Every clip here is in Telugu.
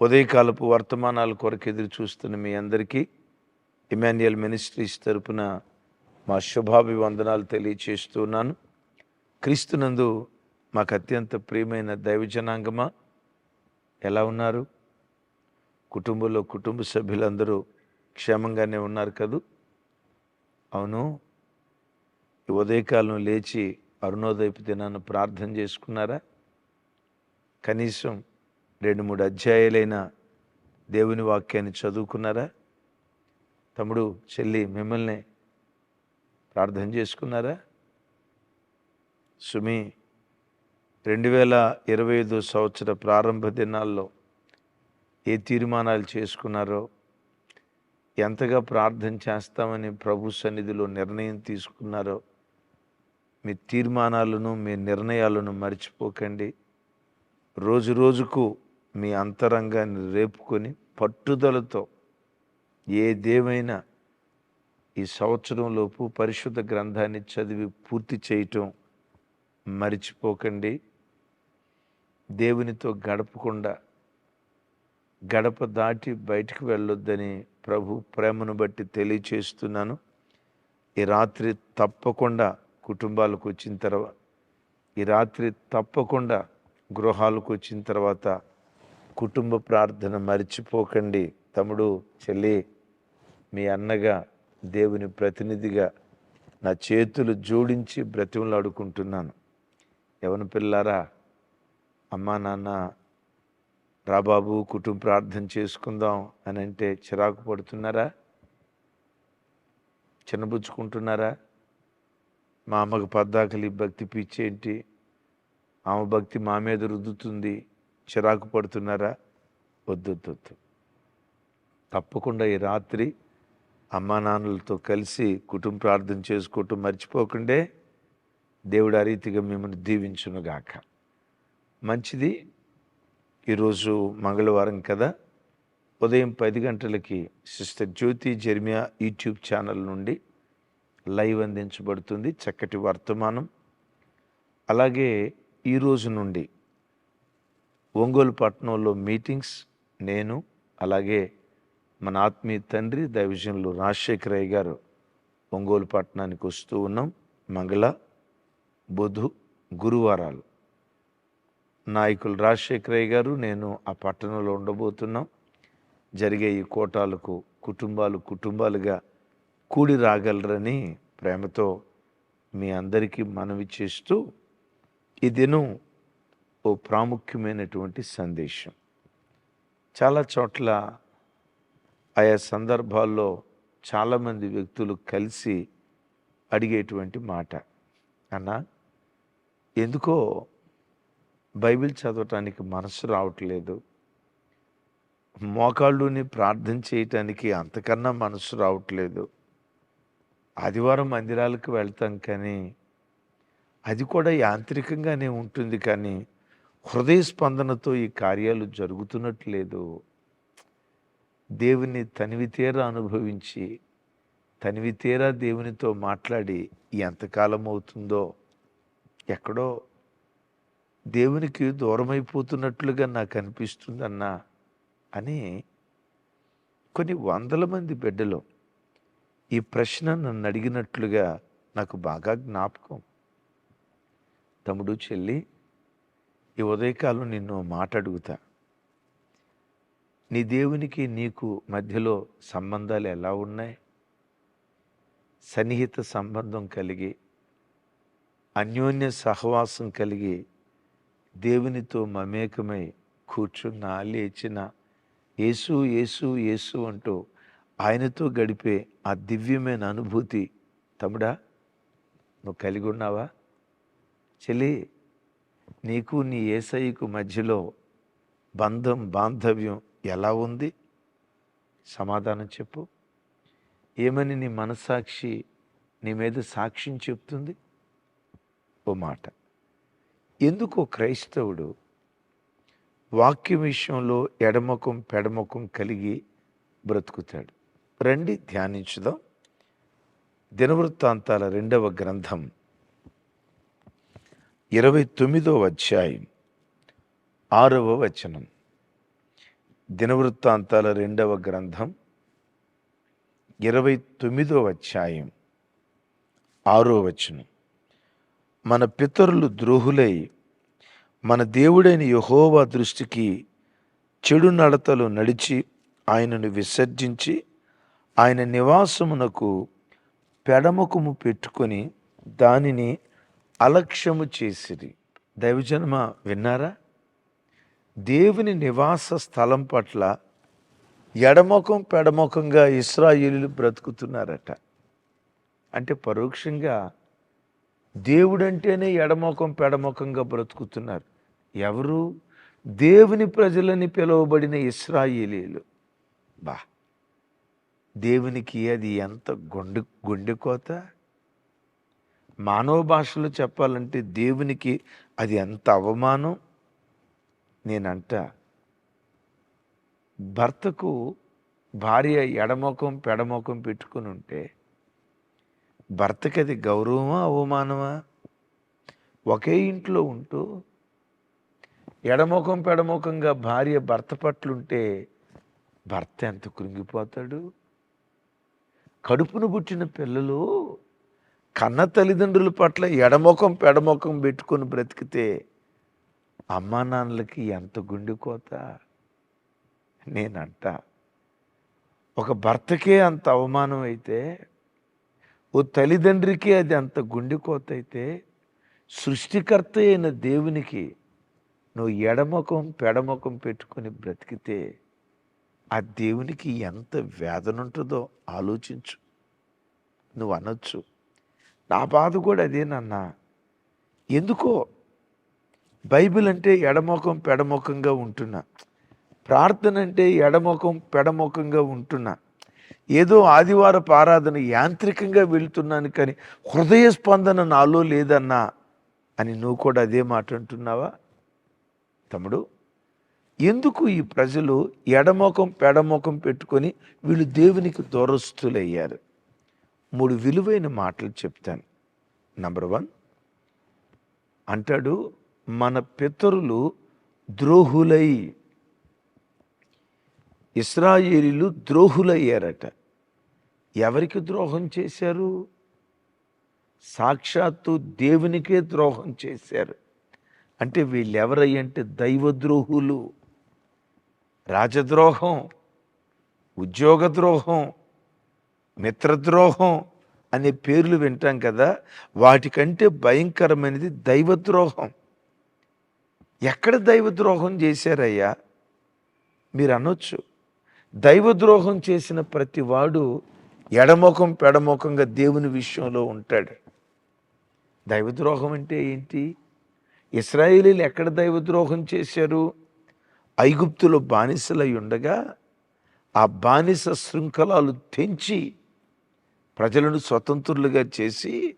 ఉదయకాలపు వర్తమానాల కొరకు ఎదురు చూస్తున్న మీ అందరికీ ఇమాన్యుయల్ మినిస్ట్రీస్ తరపున మా శుభాభివందనాలు తెలియచేస్తున్నాను క్రీస్తునందు మాకు అత్యంత ప్రియమైన దైవజనాంగమా ఎలా ఉన్నారు? కుటుంబంలో కుటుంబ సభ్యులందరూ క్షేమంగానే ఉన్నారు కదూ? అవును ఈ ఉదయకాలం లేచి అరుణోదయపు దినాన్ని ప్రార్థన చేసుకున్నారా? కనీసం రెండు మూడు అధ్యాయాలైన దేవుని వాక్యాన్ని చదువుకున్నారా? తమ్ముడు చెల్లి మిమ్మల్ని ప్రార్థన చేసుకున్నారా? సుమి రెండు వేల ఇరవై ఐదు సంవత్సర ప్రారంభ దినాల్లో ఏ తీర్మానాలు చేసుకున్నారో ఎంతగా ప్రార్థన చేస్తామని ప్రభు సన్నిధిలో నిర్ణయం తీసుకున్నారో మీ తీర్మానాలను మీ నిర్ణయాలను మర్చిపోకండి. రోజు రోజుకు మీ అంతరంగాన్ని రేపుకొని పట్టుదలతో ఏదేమైనా ఈ సంవత్సరంలోపు పరిశుద్ధ గ్రంథాన్ని చదివి పూర్తి చేయటం మర్చిపోకండి. దేవునితో గడపకుండా గడప దాటి బయటికి వెళ్ళొద్దని ప్రభు ప్రేమను బట్టి తెలియచేస్తున్నాను. ఈ రాత్రి తప్పకుండా కుటుంబాలకు వచ్చిన తర్వాత ఈ రాత్రి తప్పకుండా గృహాలకు వచ్చిన తర్వాత కుటుంబ ప్రార్థన మర్చిపోకండి. తమ్ముడు చెల్లి మీ అన్నగా దేవుని ప్రతినిధిగా నా చేతులు జోడించి బ్రతిమలాడుకుంటున్నాను. ఎవరి పిల్లారా అమ్మా నాన్న రాబాబు కుటుంబ ప్రార్థన చేసుకుందాం అని అంటే చిరాకు పడుతున్నారా? చిన్నబుచ్చుకుంటున్నారా మా అమ్మకు పద్దాకలి భక్తి పిచ్చేంటి ఆమె భక్తి మా మీద రుద్దుతుంది. చిరాకు పడుతున్నారా వద్దొద్దొద్దు తప్పకుండా ఈ రాత్రి అమ్మా నాన్నలతో కలిసి కుటుంబ ప్రార్థన చేసుకోవటం మర్చిపోకుండే దేవుడు ఆ రీతిగా మిమ్మల్ని దీవించునుగాక. మంచిది. ఈరోజు మంగళవారం కదా. ఉదయం పది గంటలకి sister Jyothi Jeremiah YouTube channel నుండి లైవ్ అందించబడుతుంది. చక్కటి వర్తమానం. అలాగే ఈ రోజు నుండి ఒంగోలు పట్టణంలో మీటింగ్స్ నేను అలాగే మన ఆత్మీయ తండ్రి దైవజనులు రాజశేఖరయ్య గారు ఒంగోలు పట్టణానికి వస్తూ ఉన్నాం. మంగళ బుధు గురువారాలు. నాయకులు రాజశేఖరయ్య గారు నేను ఆ పట్టణంలో ఉండబోతున్నాం. జరిగే ఈ కోటాలకు కుటుంబాలు కుటుంబాలుగా కూడి రాగలరని ప్రేమతో మీ అందరికీ మనవి చేస్తూ ఈ దినం ఓ ప్రాముఖ్యమైనటువంటి సందేశం. చాలా చోట్ల ఆయా సందర్భాల్లో చాలామంది వ్యక్తులు కలిసి అడిగేటువంటి మాట. అన్నా ఎందుకో బైబిల్ చదవటానికి మనసు రావట్లేదు. మోకాళ్ళుని ప్రార్థన చేయటానికి అంతకన్నా మనసు రావట్లేదు. ఆదివారం మందిరాలకు వెళ్తాం కానీ అది కూడా యాంత్రికంగానే ఉంటుంది కానీ హృదయ స్పందనతో ఈ కార్యాలు జరుగుతున్నట్లేదు. దేవుని తనివితేరా అనుభవించి తనివితేరా దేవునితో మాట్లాడి ఎంతకాలం అవుతుందో ఎక్కడో దేవునికి దూరమైపోతున్నట్లుగా నాకు అనిపిస్తుందన్నా అని కొన్ని వందల మంది బిడ్డలు ఈ ప్రశ్న నన్ను అడిగినట్లుగా నాకు బాగా జ్ఞాపకం. తమ్ముడు చెల్లి ఈ ఉదయకాలం నిన్ను మాట అడుగుతా నీ దేవునికి నీకు మధ్యలో సంబంధాలు ఎలా ఉన్నాయి? సన్నిహిత సంబంధం కలిగి అన్యోన్య సహవాసం కలిగి దేవునితో మమేకమై కూర్చున్నా లేచిన యేసు యేసు యేసు అంటూ ఆయనతో గడిపే ఆ దివ్యమైన అనుభూతి తమ్ముడా నువ్వు కలిగి ఉన్నావా? చెల్లి నీకు నీ ఏసైకు మధ్యలో బంధం బాంధవ్యం ఎలా ఉంది? సమాధానం చెప్పు. ఏమని నీ మనస్సాక్షి నీ మీద సాక్ష్యం చెప్తుంది? ఓ మాట. ఎందుకు క్రైస్తవుడు వాక్యం విషయంలో ఎడమకం పెడమకం కలిగి బ్రతుకుతాడు. రండి ధ్యానించుదాం. దినవృత్తాంతాల రెండవ గ్రంథం. ఇరవై తొమ్మిదో అధ్యాయం ఆరవ వచనం. దినవృత్తాంతాల రెండవ గ్రంథం ఇరవై తొమ్మిదో అధ్యాయం ఆరో వచనం. మన పితరులు ద్రోహులై మన దేవుడైన యహోవా దృష్టికి చెడు నడతలు నడిచి ఆయనను విసర్జించి ఆయన నివాసమునకు పెడముఖము పెట్టుకొని దానిని అలక్ష్యము చేసిరి. దైవజన్మ విన్నారా? దేవుని నివాస స్థలం పట్ల ఎడమొఖం పెడమొఖంగా ఇస్రాయిలు బ్రతుకుతున్నారట. అంటే పరోక్షంగా దేవుడంటేనే ఎడమొఖం పెడమొఖంగా బ్రతుకుతున్నారు. ఎవరు? దేవుని ప్రజలని పిలువబడిన ఇస్రాయిలీలు. బా! దేవునికి అది ఎంత గుండె గుండెకోత మానవ భాషలో చెప్పాలంటే దేవునికి అది ఎంత అవమానం? నేనంట భర్తకు భార్య ఎడమొఖం పెడమొఖం పెట్టుకుని ఉంటే భర్తకి అది గౌరవమా అవమానమా? ఒకే ఇంట్లో ఉంటూ ఎడమొఖం పెడమొఖంగా భార్య భర్త పట్లుంటే భర్త ఎంత కృంగిపోతాడు? కడుపును పుట్టిన పిల్లలు కన్న తల్లిదండ్రుల పట్ల ఎడమొఖం పెడమొఖం పెట్టుకొని బ్రతికితే అమ్మా నాన్నలకి ఎంత గుండెకోత నేనంట. ఒక భర్తకే అంత అవమానం అయితే ఓ తల్లిదండ్రికి అది అంత గుండెకోత అయితే సృష్టికర్త అయిన దేవునికి నువ్వు ఎడమొఖం పెడమొఖం పెట్టుకొని బ్రతికితే ఆ దేవునికి ఎంత వేదన ఉంటుందో ఆలోచించు. నువ్వు అనొచ్చు. నా బాధ కూడా అదేనన్నా ఎందుకో? బైబిల్ అంటే ఎడముఖం పెడముఖంగా ఉంటున్నా. ప్రార్థన అంటే ఎడముఖం పెడముఖంగా ఉంటున్నా. ఏదో ఆదివార ఆరాధన యాంత్రికంగా వెళ్తున్నాను కానీ హృదయ స్పందన నాలో లేదన్నా అని నువ్వు కూడా అదే మాట అంటున్నావా? తమ్ముడు ఎందుకు ఈ ప్రజలు ఎడముఖం పెడముఖం పెట్టుకొని వీళ్ళు దేవునికి దూరస్తులయ్యారు మూడు విలువైన మాటలు చెప్తాను. నంబర్ వన్ అంటాడు మన పితరులు ద్రోహులై ఇస్రాయేలీలు ద్రోహులయ్యారట. ఎవరికి ద్రోహం చేశారు? సాక్షాత్తు దేవునికే ద్రోహం చేశారు. అంటే వీళ్ళెవరయ్యంటే దైవద్రోహులు. రాజద్రోహం ఉద్యోగ ద్రోహం మిత్రద్రోహం అనే పేర్లు వింటాం కదా వాటికంటే భయంకరమైనది దైవద్రోహం. ఎక్కడ దైవద్రోహం చేశారయ్యా? మీరు అనొచ్చు. దైవద్రోహం చేసిన ప్రతి వాడు ఎడముఖం పెడముఖంగా దేవుని విషయంలో ఉంటాడు. దైవద్రోహం అంటే ఏంటి? ఇస్రాయేలీలు ఎక్కడ దైవద్రోహం చేశారు? ఐగుప్తులో బానిసలై ఉండగా ఆ బానిస శృంఖలాలు తెంచి ప్రజలను స్వతంత్రులుగా చేసి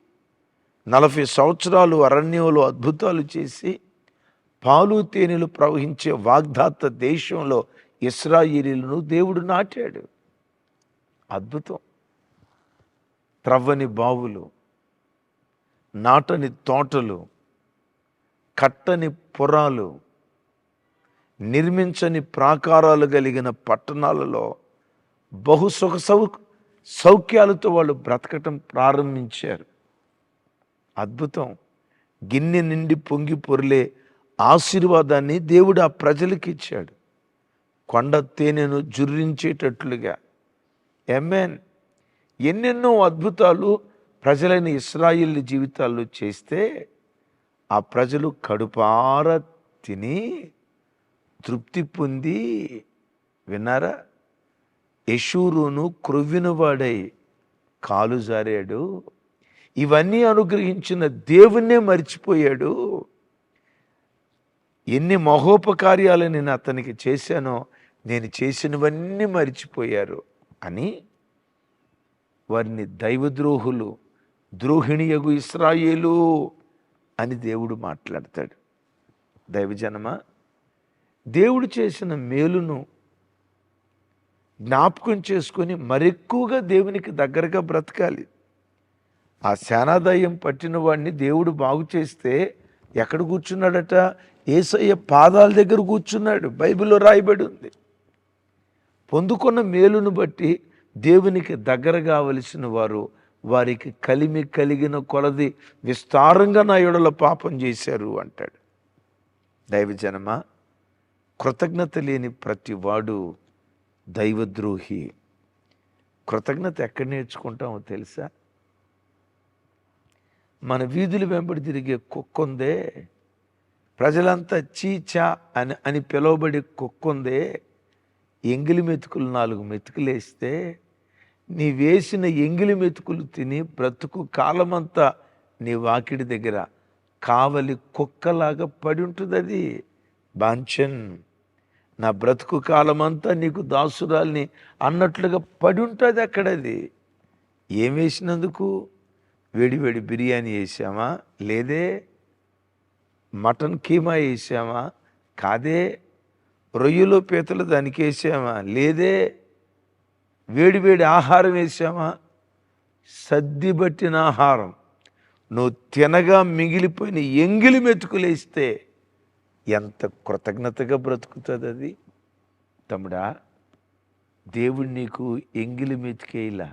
నలభై సంవత్సరాలు అరణ్యంలో అద్భుతాలు చేసి పాలు తేనెలు ప్రవహించే వాగ్దాత దేశంలో ఇస్రాయిలీలను దేవుడు నాటాడు. అద్భుతం. త్రవ్వని బావులు నాటని తోటలు కట్టని పురాలు నిర్మించని ప్రాకారాలు కలిగిన పట్టణాలలో బహు సుఖ సౌ సౌఖ్యాలతో వాళ్ళు బ్రతకటం ప్రారంభించారు. అద్భుతం. గిన్నె నిండి పొంగి పొర్లే ఆశీర్వాదాన్ని దేవుడు ఆ ప్రజలకి ఇచ్చాడు. కొండ తేనెను జుర్రించేటట్లుగా. ఎమ్మెన్ ఎన్నెన్నో అద్భుతాలు ప్రజలైన ఇస్రాయిల్ జీవితాల్లో చేస్తే ఆ ప్రజలు కడుపార తిని తృప్తి పొంది విన్నారా? యశూరును క్రొవ్వినవాడై కాలు జారాడు. ఇవన్నీ అనుగ్రహించిన దేవుణ్ణే మర్చిపోయాడు. ఎన్ని మహోపకార్యాలు నేను అతనికి చేశానో నేను చేసినవన్నీ మరిచిపోయారు అని వారిని దైవద్రోహులు ద్రోహిణియగు ఇస్రాయేలు అని దేవుడు మాట్లాడతాడు. దైవజనమా? దేవుడు చేసిన మేలును జ్ఞాపకం చేసుకొని మరెక్కువగా దేవునికి దగ్గరగా బ్రతకాలి. ఆ సేనాదయం పట్టిన వాడిని దేవుడు బాగు చేస్తే ఎక్కడ కూర్చున్నాడట? ఏసయ్య పాదాల దగ్గర కూర్చున్నాడు. బైబిల్లో రాయబడి ఉంది. పొందుకున్న మేలును బట్టి దేవునికి దగ్గర కావలసిన వారు వారికి కలిమి కలిగిన కొలది విస్తారంగా నా ఎడల పాపం చేశారు అంటాడు. దైవజనమా కృతజ్ఞత లేని ప్రతి వాడు దైవద్రోహి. కృతజ్ఞత ఎక్కడ నేర్చుకుంటామో తెలుసా? మన వీధులు వెంబడి తిరిగే కుక్కుందే ప్రజలంతా చీచా అని అని పిలువబడి కుక్కుందే ఎంగిలి మెతుకులు నాలుగు మెతుకులేస్తే నీ వేసిన ఎంగిలి మెతుకులు తిని బ్రతుకు కాలమంతా నీ వాకిడి దగ్గర కావలి కుక్కలాగా పడి ఉంటుంది అది బాంఛన్ నా బ్రతుకు కాలమంతా నీకు దాసురాల్ని అన్నట్లుగా పడి ఉంటుంది అక్కడది. ఏం వేసినందుకు? వేడివేడి బిర్యానీ వేసామా? లేదే మటన్ కీమా వేసామా? కాదే రొయ్యలు పీతలు దానికి వేసామా? లేదే వేడివేడి ఆహారం వేసామా? సద్దిబట్టిన ఆహారం. నువ్వు తినగా మిగిలిపోయిన ఎంగిలి మెతుకులేస్తే ఎంత కృతజ్ఞతగా బ్రతుకుతుంది అది? తమ్ముడా దేవుడు నీకు ఎంగిలి మెతికేలా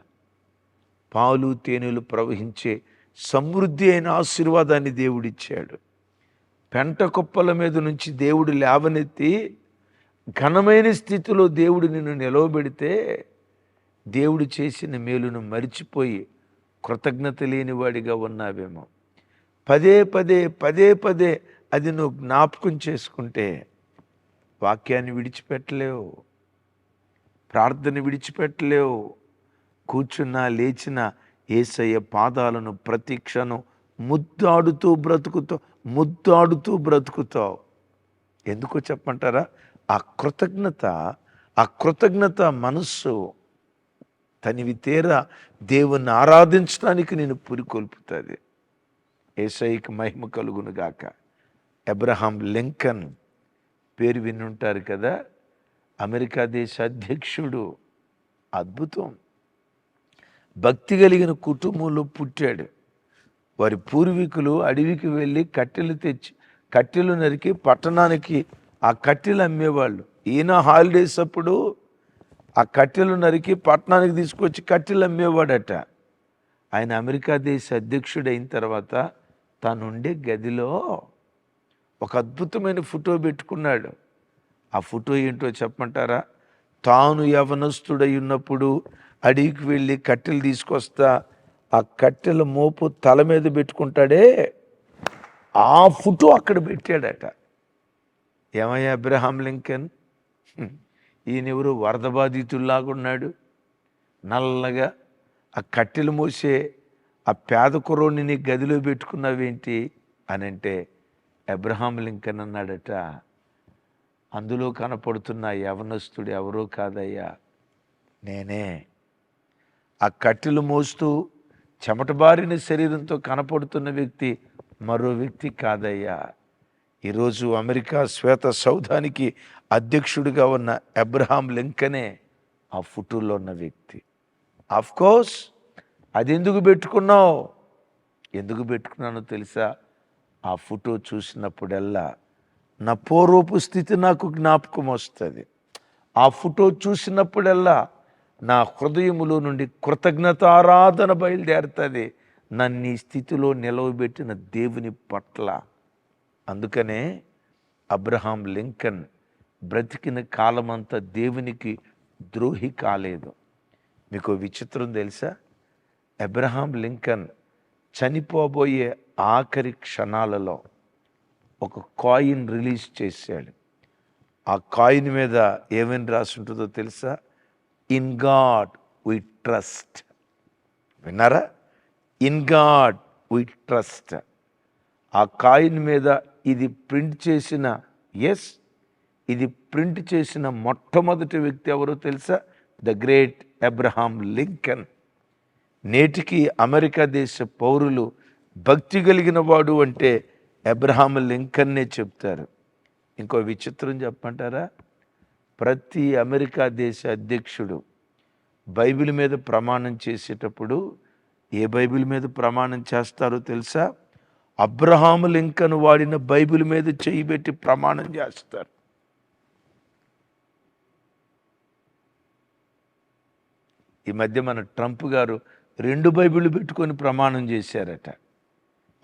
పాలు తేనెలు ప్రవహించే సమృద్ధి అయిన ఆశీర్వాదాన్ని దేవుడిచ్చాడు. పెంట కుప్పల మీద నుంచి దేవుడు లేవనెత్తి ఘనమైన స్థితిలో దేవుడు నిన్ను నిలవబెడితే దేవుడు చేసిన మేలును మరిచిపోయి కృతజ్ఞత లేనివాడిగా ఉన్నావేమో. పదే పదే పదే పదే అది నువ్వు జ్ఞాపకం చేసుకుంటే వాక్యాన్ని విడిచిపెట్టలేవు. ప్రార్థన విడిచిపెట్టలేవు. కూర్చున్నా లేచిన ఏసయ్య పాదాలను ప్రతిక్షణం ముద్దాడుతూ బ్రతుకుతావు ముద్దాడుతూ బ్రతుకుతావు. ఎందుకో చెప్పంటారా ఆ కృతజ్ఞత ఆ కృతజ్ఞత మనస్సు తనివి తీరా దేవుణ్ణి ఆరాధించడానికి నేను పురికొల్పుతుంది. ఏసైకి మహిమ కలుగును గాక. అబ్రహాం లింకన్ పేరు వినుంటారు కదా? అమెరికా దేశ అధ్యక్షుడు. అద్భుతం. భక్తి కలిగిన కుటుంబంలో పుట్టాడు. వారి పూర్వీకులు అడవికి వెళ్ళి కట్టెలు తెచ్చి కట్టెలు నరికి పట్టణానికి ఆ కట్టెలు అమ్మేవాళ్ళు. ఈయన హాలిడేస్ అప్పుడు ఆ కట్టెలు నరికి పట్టణానికి తీసుకొచ్చి కట్టెలు అమ్మేవాడట. ఆయన అమెరికా దేశ అధ్యక్షుడు అయిన తర్వాత తనుండే గదిలో ఒక అద్భుతమైన ఫోటో పెట్టుకున్నాడు. ఆ ఫోటో ఏంటో చెప్పమంటారా? తాను యవనస్తుడై ఉన్నప్పుడు అడిగికి వెళ్ళి కట్టెలు తీసుకొస్తా ఆ కట్టెల మోపు తల మీద పెట్టుకుంటాడే. ఆ ఫోటో అక్కడ పెట్టాడట. ఏమయ్యా అబ్రహాం లింకన్? ఈయనెవరు ఈయన ఎవరు వరద బాధితుల్లాగా ఉన్నాడు. నల్లగా ఆ కట్టెలు మోసే ఆ పేద కుర్రోడిని నీ గదిలో పెట్టుకున్నావేంటి? అని అంటే అబ్రహాం లింకన్ అన్నాడట అందులో కనపడుతున్న యవనస్తుడు ఎవరో కాదయ్యా నేనే. ఆ కట్టెలు మోస్తూ చెమటబారిన శరీరంతో కనపడుతున్న వ్యక్తి మరో వ్యక్తి కాదయ్యా. ఈరోజు అమెరికా శ్వేత సౌధానికి అధ్యక్షుడిగా ఉన్న అబ్రహాం లింకనే ఆ ఫోటోలో ఉన్న వ్యక్తి. ఆఫ్ కోర్స్ అది ఎందుకు పెట్టుకున్నావు? ఎందుకు పెట్టుకున్నానో తెలుసా? ఆ ఫోటో చూసినప్పుడల్లా నా పూర్వపు స్థితి నాకు జ్ఞాపకం వస్తుంది. ఆ ఫోటో చూసినప్పుడల్లా నా హృదయములో నుండి కృతజ్ఞత ఆరాధన బయలుదేరుతుంది. నన్ను ఈ స్థితిలో నిలవబెట్టిన దేవుని పట్ల. అందుకనే అబ్రహాం లింకన్ బ్రతికిన కాలమంతా దేవునికి ద్రోహి కాలేదు. మీకు విచిత్రం తెలుసా? అబ్రహాం లింకన్ చనిపోబోయే ఆఖరి క్షణాలలో ఒక కాయిన్ రిలీజ్ చేశాడు. ఆ కాయిన్ మీద ఏమేమి రాసి ఉంటుందో తెలుసా? In God we trust. విన్నారా? In God we trust. ఆ కాయిన్ మీద ఇది ప్రింట్ చేసిన ఎస్ ఇది ప్రింట్ చేసిన మొట్టమొదటి వ్యక్తి ఎవరో తెలుసా? The great Abraham Lincoln. నేటికి అమెరికా దేశ పౌరులు భక్తి కలిగిన వాడు అంటే అబ్రహాం లింకన్నే చెప్తారు. ఇంకో విచిత్రం చెప్పంటారా ప్రతి అమెరికా దేశ అధ్యక్షుడు బైబిల్ మీద ప్రమాణం చేసేటప్పుడు ఏ బైబిల్ మీద ప్రమాణం చేస్తారో తెలుసా? అబ్రహాం లింకన్ వాడిన బైబిల్ మీద చేయి పెట్టి ప్రమాణం చేస్తారు. ఈ మధ్య మన ట్రంప్ గారు రెండు బైబిళ్ళు పెట్టుకొని ప్రమాణం చేశారట.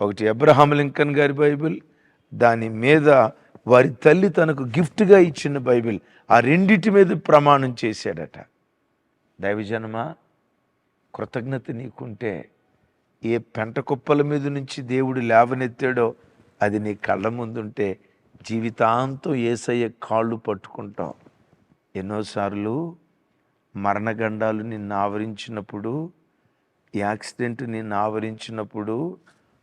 ఒకటి అబ్రహాం లింకన్ గారి బైబిల్ దాని మీద వారి తల్లి తనకు గిఫ్ట్గా ఇచ్చిన బైబిల్ ఆ రెండింటి మీద ప్రమాణం చేశాడట. దైవజనమ కృతజ్ఞత నీకుంటే ఏ పెంట కుప్పల మీద నుంచి దేవుడు లేవనెత్తాడో అది నీ కళ్ళ ముందుంటే జీవితాంతం ఏసయ్య కాళ్ళు పట్టుకుంటాం. ఎన్నోసార్లు మరణగండాలు నిన్ను ఆవరించినప్పుడు యాక్సిడెంట్ నిన్ను ఆవరించినప్పుడు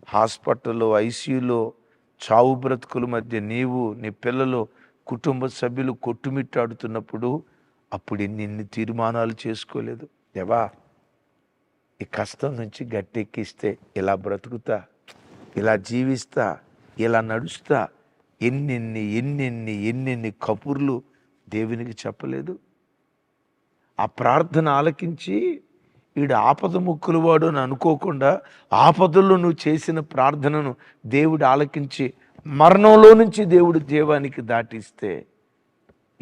హాస్పిటల్లో ఐసీయూలో చావు బ్రతుకుల మధ్య నీవు నీ పిల్లలు కుటుంబ సభ్యులు కొట్టుమిట్టాడుతున్నప్పుడు అప్పుడు నిన్ను తీర్మానాలు చేసుకోలేదు. దేవా ఈ కష్టం నుంచి గట్టెక్కిస్తే ఇలా బ్రతుకుతా ఇలా జీవిస్తా ఇలా నడుస్తా ఎన్నెన్ని ఎన్నెన్ని ఎన్నెన్ని కబుర్లు దేవునికి చెప్పలేదు. ఆ ప్రార్థన ఆలకించి ఈడు ఆపద ముక్కులు వాడు అని అనుకోకుండా ఆపదల్లో నువ్వు చేసిన ప్రార్థనను దేవుడు ఆలకించి మరణంలో నుంచి దేవుడు జీవానికి దాటిస్తే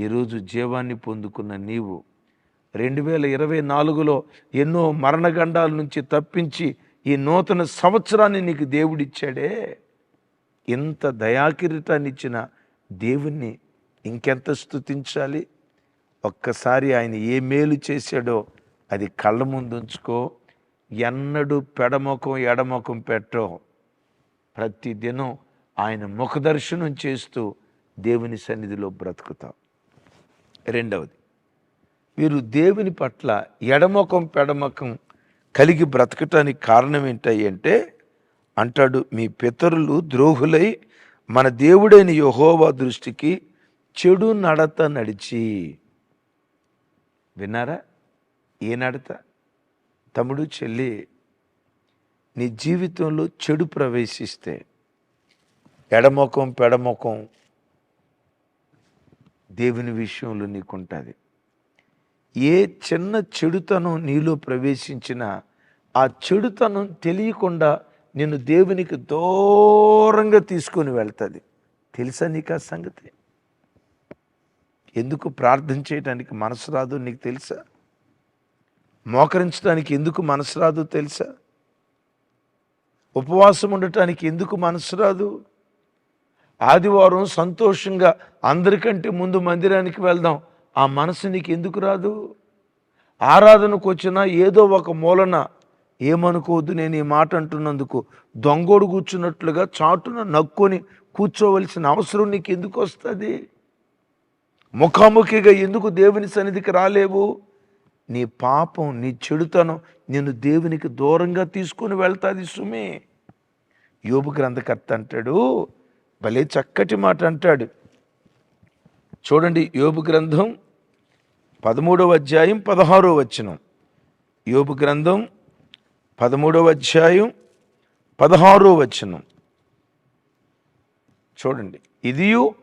ఈరోజు జీవాన్ని పొందుకున్న నీవు రెండు వేల ఇరవై నాలుగులో ఎన్నో మరణగండాల నుంచి తప్పించి ఈ నూతన సంవత్సరాన్ని నీకు దేవుడిచ్చాడే ఇంత దయాకిరీటాన్ని ఇచ్చిన దేవుణ్ణి ఇంకెంత స్తుతించాలి? ఒక్కసారి ఆయన ఏ మేలు చేశాడో అది కళ్ళ ముందు ఉంచుకో. ఎన్నడూ పెడముఖం ఎడముఖం పెట్టో ప్రతి దినం ఆయన ముఖదర్శనం చేస్తూ దేవుని సన్నిధిలో బ్రతుకుతాం. రెండవది వీరు దేవుని పట్ల ఎడముఖం పెడముఖం కలిగి బ్రతకటానికి కారణం ఏంటంటే అంటే అంటాడు మీ పితరులు ద్రోహులై మన దేవుడైన యహోవా దృష్టికి చెడు నడత నడిచి. విన్నారా? ఏ నడత తమ్ముడు చెల్లి నీ జీవితంలో చెడు ప్రవేశిస్తే ఎడమొఖం పెడమొఖం దేవుని విషయంలో నీకుంటుంది. ఏ చిన్న చెడుతనం నీలో ప్రవేశించినా ఆ చెడుతనం తెలియకుండా నిన్ను దేవునికి దూరంగా తీసుకొని వెళ్తుంది. తెలుసా నీకు ఆ సంగతి? ఎందుకు ప్రార్థన చేయడానికి మనసు రాదు నీకు తెలుసా? మోకరించడానికి ఎందుకు మనసు రాదు తెలుసా? ఉపవాసం ఉండటానికి ఎందుకు మనసు రాదు? ఆదివారం సంతోషంగా అందరికంటే ముందు మందిరానికి వెళ్దాం. ఆ మనసు నీకు ఎందుకు రాదు? ఆరాధనకు వచ్చినా ఏదో ఒక మూలన ఏమనుకోవద్దు నేను ఈ మాట అంటున్నందుకు దొంగోడు కూర్చున్నట్లుగా చాటున నక్కొని కూర్చోవలసిన అవసరం నీకు ఎందుకు వస్తుంది? ముఖాముఖిగా ఎందుకు దేవుని సన్నిధికి రాలేవు? నీ పాపం నీ చెడుతనం నేను దేవునికి దూరంగా తీసుకొని వెళ్తాది సుమే. యోబు గ్రంథకర్త అంటాడు భలే చక్కటి మాట అంటాడు. చూడండి యోబు గ్రంథం పదమూడవ అధ్యాయం పదహారో వచనం. యోబు గ్రంథం పదమూడవ అధ్యాయం పదహారో వచనం. చూడండి ఇదియు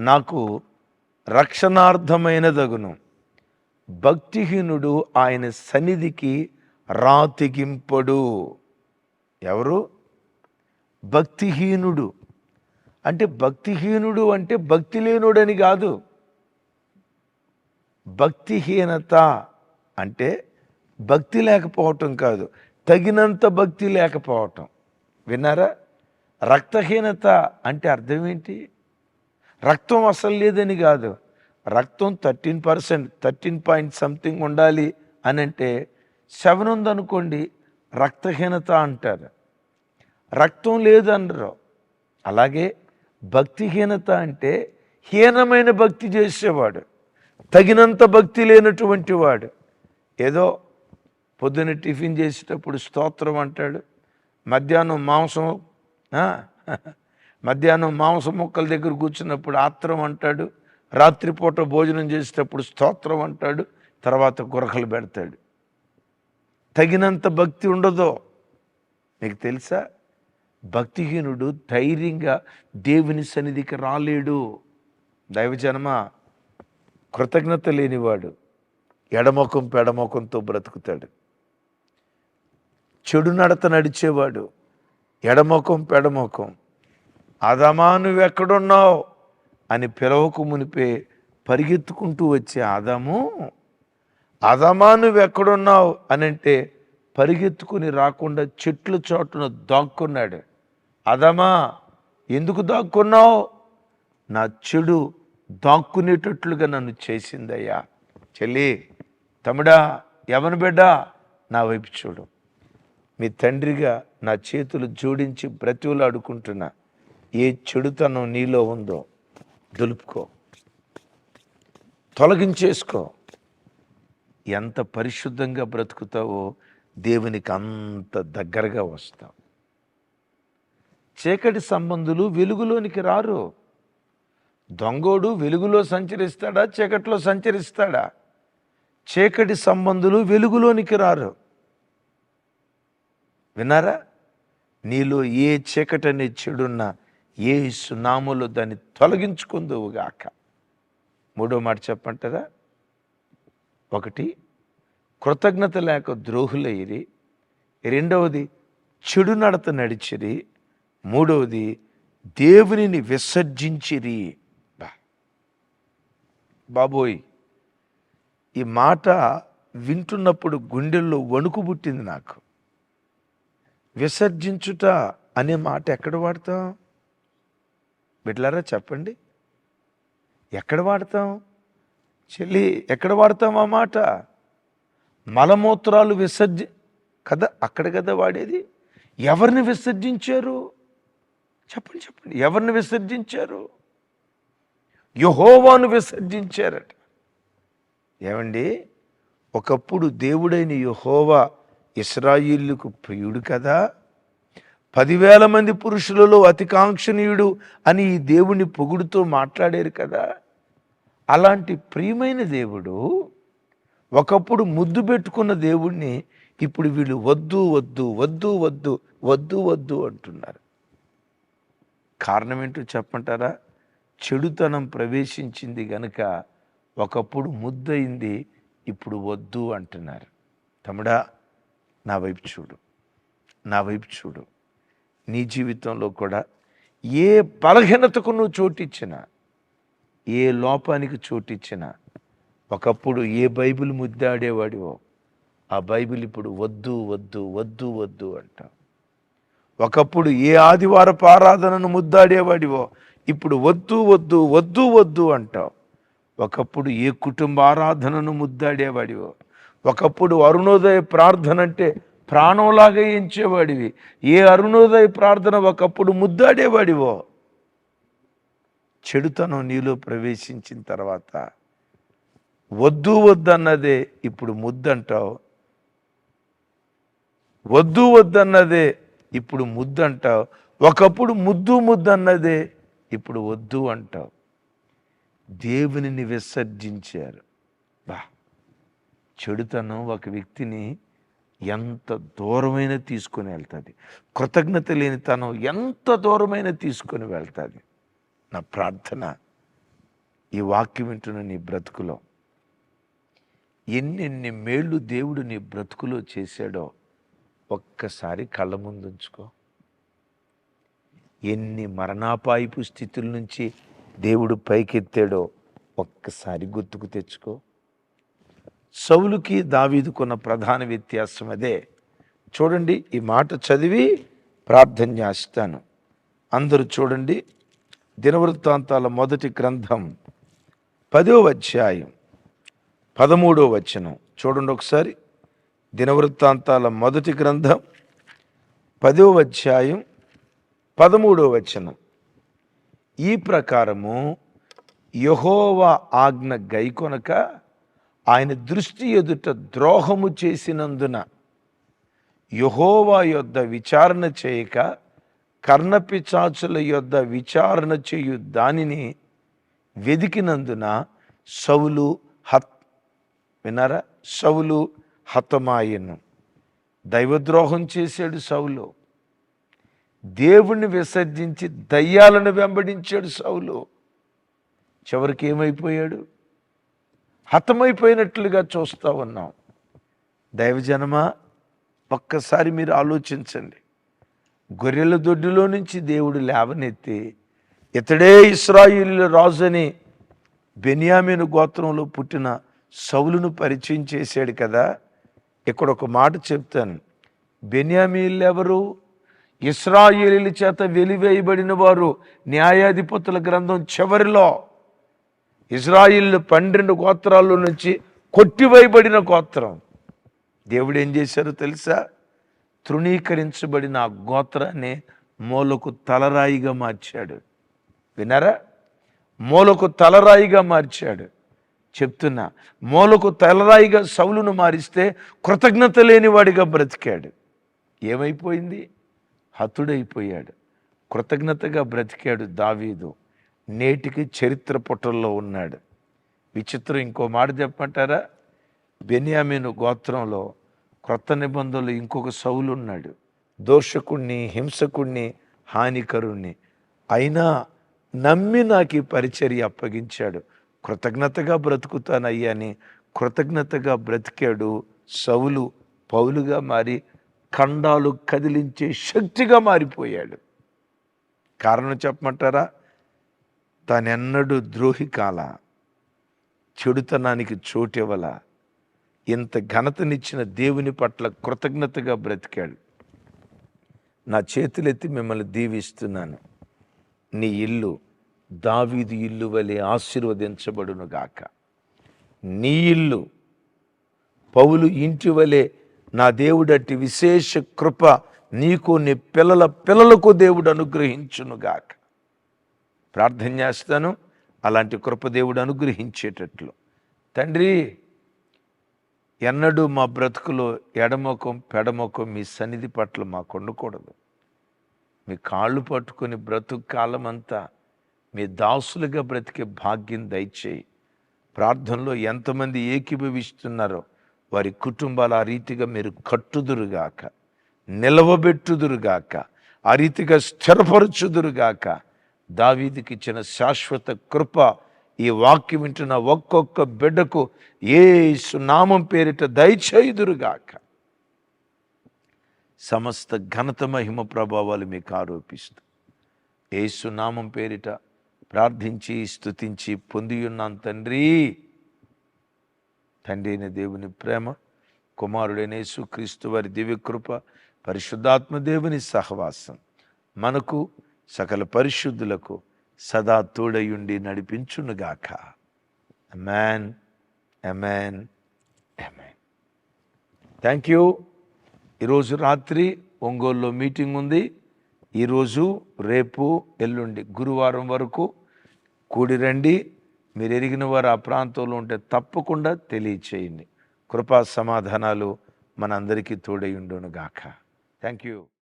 నాకు రక్షణార్థమైన రక్షణార్థమైనదగును. భక్తిహీనుడు ఆయన సన్నిధికి రాతిగింపడు. ఎవరు? భక్తిహీనుడు. అంటే భక్తిహీనుడు అంటే భక్తి లేనుడని కాదు. భక్తిహీనత అంటే భక్తి లేకపోవటం కాదు. తగినంత భక్తి లేకపోవటం. విన్నారా? రక్తహీనత అంటే అర్థం ఏంటి? రక్తం అసలు లేదని కాదు. రక్తం thirteen percent thirteen point something ఉండాలి అని అంటే సెవెన్ ఉందనుకోండి రక్తహీనత అంటారు. రక్తం లేదనరు అలాగే భక్తిహీనత అంటే హీనమైన భక్తి చేసేవాడు తగినంత భక్తి లేనటువంటి వాడు. ఏదో పొద్దున టిఫిన్ చేసేటప్పుడు స్తోత్రం అంటాడు. మధ్యాహ్నం మాంసం మధ్యాహ్నం మాంసం ముక్కల దగ్గర కూర్చున్నప్పుడు ఆత్రం అంటాడు. రాత్రిపూట భోజనం చేసేటప్పుడు స్తోత్రం అంటాడు తర్వాత గురకలు పెడతాడు. తగినంత భక్తి ఉండదో? మీకు తెలుసా? భక్తిహీనుడు ధైర్యంగా దేవుని సన్నిధికి రాలేడు. దైవజనమ కృతజ్ఞత లేనివాడు ఎడమొఖం పెడమొఖంతో బ్రతుకుతాడు. చెడు నడత నడిచేవాడు ఎడమొఖం పెడమొఖం. అదమా నువ్వెక్కడున్నావు? అని పిలవకు మునిపే పరిగెత్తుకుంటూ వచ్చే ఆదాము ఆదామా నువ్వెక్కడున్నావు? అని అంటే పరిగెత్తుకుని రాకుండా చెట్ల చోటున దాక్కున్నాడు. అదమా ఎందుకు దాక్కున్నావు? నా చెడు దాక్కునేటట్లుగా నన్ను చేసిందయ్యా. చెల్లి తమ్ముడా ఎవని బిడ్డ నా వైపు చూడు. మీ తండ్రిగా నా చేతులు జోడించి బ్రతివులాడుకుంటున్నా. ఏ చెడుతనం నీలో ఉందో దులుపుకో. తొలగించేసుకో. ఎంత పరిశుద్ధంగా బ్రతుకుతావో దేవునికి అంత దగ్గరగా వస్తావు. చీకటి సంబంధులు వెలుగులోనికి రారు. దొంగోడు వెలుగులో సంచరిస్తాడా? చీకటిలో సంచరిస్తాడా? చీకటి సంబంధులు వెలుగులోనికి రారు. విన్నారా? నీలో ఏ చీకటి అనే చెడున్నా ఏ సునాములు దాన్ని తొలగించుకుందువుగాక. మూడో మాట చెప్పంటారా ఒకటి కృతజ్ఞత లేక ద్రోహులయ్యి రెండవది చెడు నడత నడిచిరి. మూడవది దేవునిని విసర్జించిరి. బా. బాబోయ్ ఈ మాట వింటున్నప్పుడు గుండెల్లో వణుకు పుట్టింది నాకు. విసర్జించుట అనే మాట ఎక్కడ వాడతాం? బిడ్లారా చెప్పండి. ఎక్కడ వాడతాం? చెల్లి ఎక్కడ వాడతాం ఆ మాట? మలమూత్రాలు విసర్జ కదా అక్కడ కదా వాడేది? ఎవరిని విసర్జించారు? చెప్పండి చెప్పండి. ఎవరిని విసర్జించారు? యహోవాను విసర్జించారట. ఏమండి? ఒకప్పుడు దేవుడైన యహోవా ఇస్రాయిల్కు ప్రియుడు కదా. పదివేల మంది పురుషులలో అతికాంక్షణీయుడు అని ఈ దేవుణ్ణి పొగుడుతో మాట్లాడారు కదా. అలాంటి ప్రియమైన దేవుడు ఒకప్పుడు ముద్దు పెట్టుకున్న దేవుణ్ణి ఇప్పుడు వీళ్ళు వద్దు వద్దు వద్దు వద్దు వద్దు వద్దు అంటున్నారు. కారణం ఏంటో చెప్పంటారా చెడుతనం ప్రవేశించింది గనుక ఒకప్పుడు ముద్దయింది ఇప్పుడు వద్దు అంటున్నారు. తమ్ముడా నా వైపు చూడు నా వైపు చూడు. నీ జీవితంలో కూడా ఏ బలహీనతకు నువ్వు చోటిచ్చినా ఏ లోపానికి చోటిచ్చినా ఒకప్పుడు ఏ బైబిల్ ముద్దాడేవాడివో ఆ బైబిల్ ఇప్పుడు వద్దు వద్దు వద్దు వద్దు అంటావు. ఒకప్పుడు ఏ ఆదివారపు ఆరాధనను ముద్దాడేవాడివో ఇప్పుడు వద్దు వద్దు వద్దు వద్దు అంటావు. ఒకప్పుడు ఏ కుటుంబ ఆరాధనను ముద్దాడేవాడివో ఒకప్పుడు అరుణోదయ ప్రార్థన అంటే ప్రాణంలాగా ఎంచేవాడివి. ఏ అరుణోదయ ప్రార్థన ఒకప్పుడు ముద్దాడేవాడివో. చెడుతనం నీలో ప్రవేశించిన తర్వాత వద్దు వద్దన్నదే ఇప్పుడు ముద్దంటావు. వద్దు వద్దన్నదే ఇప్పుడు ముద్దంటావు. ఒకప్పుడు ముద్దు ముద్దన్నదే ఇప్పుడు వద్దు అంటావు. దేవునిని విసర్జించారు బా. చెడుతనం ఒక వ్యక్తిని ఎంత దూరమైన తీసుకొని వెళ్తుంది. కృతజ్ఞత లేని తనం ఎంత దూరమైన తీసుకొని వెళ్తుంది. నా ప్రార్థన ఈ వాక్యం వింటున్న నీ బ్రతుకులో ఎన్నెన్ని మేళ్ళు దేవుడు నీ బ్రతుకులో చేశాడో ఒక్కసారి కళ్ళ ముందుంచుకో ఎన్ని మరణాపాయపు స్థితుల నుంచి దేవుడు పైకెత్తాడో ఒక్కసారి గుర్తుకు తెచ్చుకో. సౌలుకి దావీదుకున్న ప్రధాన వ్యత్యాసం అదే. చూడండి ఈ మాట చదివి ప్రార్థన చేస్తాను. అందరూ చూడండి దినవృత్తాంతాల మొదటి గ్రంథం పదో అధ్యాయం పదమూడో వచనం. చూడండి ఒకసారి దినవృత్తాంతాల మొదటి గ్రంథం పదో అధ్యాయం పదమూడో వచనం. ఈ ప్రకారము యహోవా ఆజ్ఞ గైకొనక ఆయన దృష్టి ఎదుట ద్రోహము చేసినందున యహోవా యొద్ద విచారణ చేయక కర్ణపిచాచుల యొద్ద విచారణ చేయు దానిని వెదికినందున సవులు హత్ విన్నారా? సవులు హతమాయను. దైవద్రోహం చేశాడు సవులు దేవుణ్ణి విసర్జించి దయ్యాలను వెంబడించాడు సవులు చివరికి ఏమైపోయాడు? హతమైపోయినట్లుగా చూస్తూ ఉన్నాం. దైవజనమా ఒక్కసారి మీరు ఆలోచించండి. గొర్రెల దొడ్డిలో నుంచి దేవుడు లేవనెత్తి ఇతడే ఇస్రాయిల్ రాజుని బెన్యామీను గోత్రంలో పుట్టిన సౌలును పరిచయం చేశాడు కదా. ఇక్కడ ఒక మాట చెప్తాను. బెన్యామీలు ఎవరు ఇస్రాయేలీల చేత వెలివేయబడిన వారు న్యాయాధిపతుల గ్రంథం చివరిలో. ఇజ్రాయిల్ పన్నెండు గోత్రాల్లో నుంచి కొట్టివేయబడిన గోత్రం. దేవుడు ఏం చేశారో తెలుసా? తృణీకరించబడిన ఆ గోత్రాన్ని మూలకు తలరాయిగా మార్చాడు. విన్నారా? మూలకు తలరాయిగా మార్చాడు. చెప్తున్నా మూలకు తలరాయిగా సౌలును మారిస్తే కృతజ్ఞత లేనివాడిగా బ్రతికాడు. ఏమైపోయింది? హతుడైపోయాడు. కృతజ్ఞతగా బ్రతికాడు దావీదు. నేటికి చరిత్ర పుటల్లో ఉన్నాడు. విచిత్రం ఇంకో మాట చెప్పమంటారా? బెనియామీను గోత్రంలో క్రొత్త నిబంధనలు ఇంకొక సౌలు ఉన్నాడు. దోషకుణ్ణి హింసకుణ్ణి హానికరుణ్ణి. అయినా నమ్మి నాకు ఈ పరిచర్య అప్పగించాడు. కృతజ్ఞతగా బ్రతుకుతానయ్యా అని కృతజ్ఞతగా బ్రతికాడు సౌలు. పౌలుగా మారి ఖండాలు కదిలించే శక్తిగా మారిపోయాడు. కారణం చెప్పమంటారా? తానెన్నడూ ద్రోహి కాల చెడుతనానికి చోటివ్వల ఇంత ఘనతనిచ్చిన దేవుని పట్ల కృతజ్ఞతగా బ్రతికాడు. నా చేతులెత్తి మిమ్మల్ని దీవిస్తున్నాను. నీ ఇల్లు దావీదు ఇల్లు వలె ఆశీర్వదించబడును గాక. నీ ఇల్లు పౌలు ఇంటి వలె నా దేవుడట్టి విశేష కృప నీకు నీ పిల్లల పిల్లలకు దేవుడు అనుగ్రహించును గాక. ప్రార్థన చేస్తాను అలాంటి కృపదేవుడు అనుగ్రహించేటట్లు. తండ్రి ఎన్నడూ మా బ్రతుకులో ఎడమకం పెడమకం మీ సన్నిధి పట్ల మాకు ఉండకూడదు. మీ కాళ్ళు పట్టుకుని బ్రతుకు కాలమంతా మీ దాసులుగా బ్రతికే భాగ్యం దయచేయి. ప్రార్థనలో ఎంతమంది ఏకీభవిస్తున్నారో వారి కుటుంబాలు ఆ రీతిగా మీరు కట్టుదురుగాక నిలవబెట్టుదురుగాక ఆ రీతిగా స్థిరపరచుదురుగాక దావీదికి ఇచ్చిన శాశ్వత కృప ఈ వాక్యం వింటున్న ఒక్కొక్క బిడ్డకు ఏ సునామం పేరిట దయచేయుదురుగాక. సమస్త ఘనత మహిమ ప్రభావాలు మీకు ఆరోపిస్తూ ఏసునామం పేరిట ప్రార్థించి స్తుతించి పొందియున్నాం తండ్రి. తండ్రి అయిన దేవుని ప్రేమ కుమారుడైన యేసుక్రీస్తు వారి దివ్యకృప పరిశుద్ధాత్మ దేవుని సహవాసం మనకు సకల పరిశుద్ధులకు సదా తోడయుండి నడిపించునుగాక. Amen amen amen thank you ఈరోజు రాత్రి ఒంగోలులో మీటింగ్ ఉంది. ఈరోజు రేపు ఎల్లుండి గురువారం వరకు కూడి రండి. మీరు ఎరిగిన వారు ఆ ప్రాంతంలో ఉంటే తప్పకుండా తెలియచేయండి. కృపా సమాధానాలు మనందరికీ తోడై ఉండును గాక థ్యాంక్ యూ